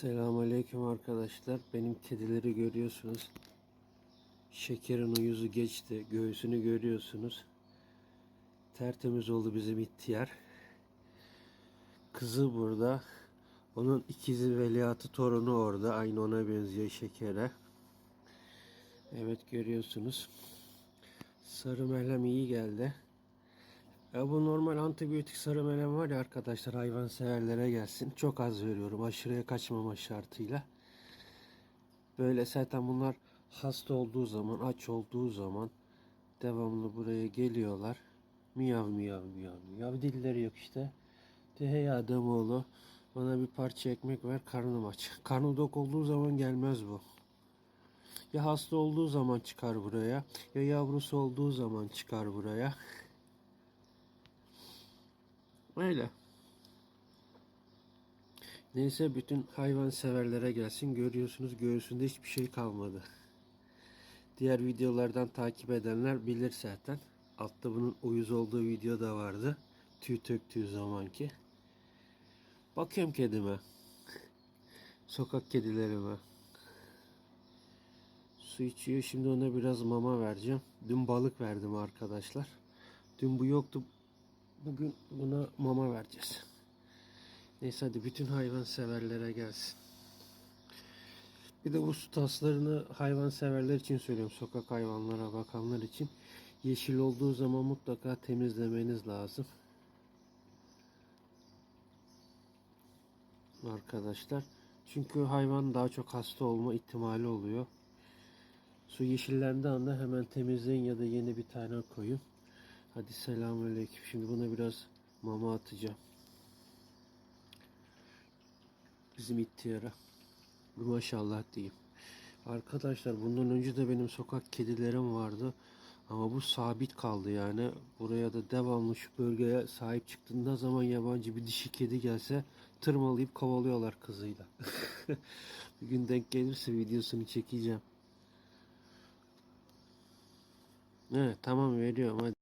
Selamünaleyküm arkadaşlar. Benim kedileri görüyorsunuz. Şekerin uyuzu geçti. Göğsünü görüyorsunuz. Tertemiz oldu bizim ihtiyar. Kızı burada. Onun ikizi veliahtı torunu orada. Aynı ona benziyor şekere. Evet görüyorsunuz. Sarı melem iyi geldi. Ya bu normal antibiyotik sarı melem var ya arkadaşlar hayvan severlere gelsin. Çok az veriyorum aşırıya kaçmama şartıyla. Böyle zaten bunlar hasta olduğu zaman, aç olduğu zaman devamlı buraya geliyorlar. Miyav miyav miyav miyav dilleri yok işte. De hey Ademoğlu bana bir parça ekmek ver karnım aç. Karnı dok olduğu zaman gelmez bu. Ya hasta olduğu zaman çıkar buraya ya yavrusu olduğu zaman çıkar buraya. Öyle. Neyse bütün hayvan severlere gelsin. Görüyorsunuz göğsünde hiçbir şey kalmadı. Diğer videolardan takip edenler bilir zaten. Altta bunun uyuz olduğu video da vardı. Tüy töktüğü zamanki. Bakıyorum kedime. Sokak kedilerime. Su içiyor. Şimdi ona biraz mama vereceğim. Dün balık verdim arkadaşlar. Dün bu yoktu. Bugün buna mama vereceğiz. Neyse hadi bütün hayvan severlere gelsin. Bir de bu su taslarını hayvan severler için söylüyorum. Sokak hayvanlara bakanlar için. Yeşil olduğu zaman mutlaka temizlemeniz lazım. Arkadaşlar. Çünkü hayvan daha çok hasta olma ihtimali oluyor. Su yeşillendiği anda hemen temizleyin ya da yeni bir tane koyun. Hadi selamünaleyküm. Şimdi buna biraz mama atacağım. Bizim ihtiyara. Maşallah diyeyim. Arkadaşlar bundan önce de benim sokak kedilerim vardı. Ama bu sabit kaldı yani. Buraya da devamlı şu bölgeye sahip çıktığında zaman yabancı bir dişi kedi gelse tırmalayıp kovalıyorlar kızıyla. bir gün denk gelirse videosunu çekeceğim. Evet tamam veriyorum hadi.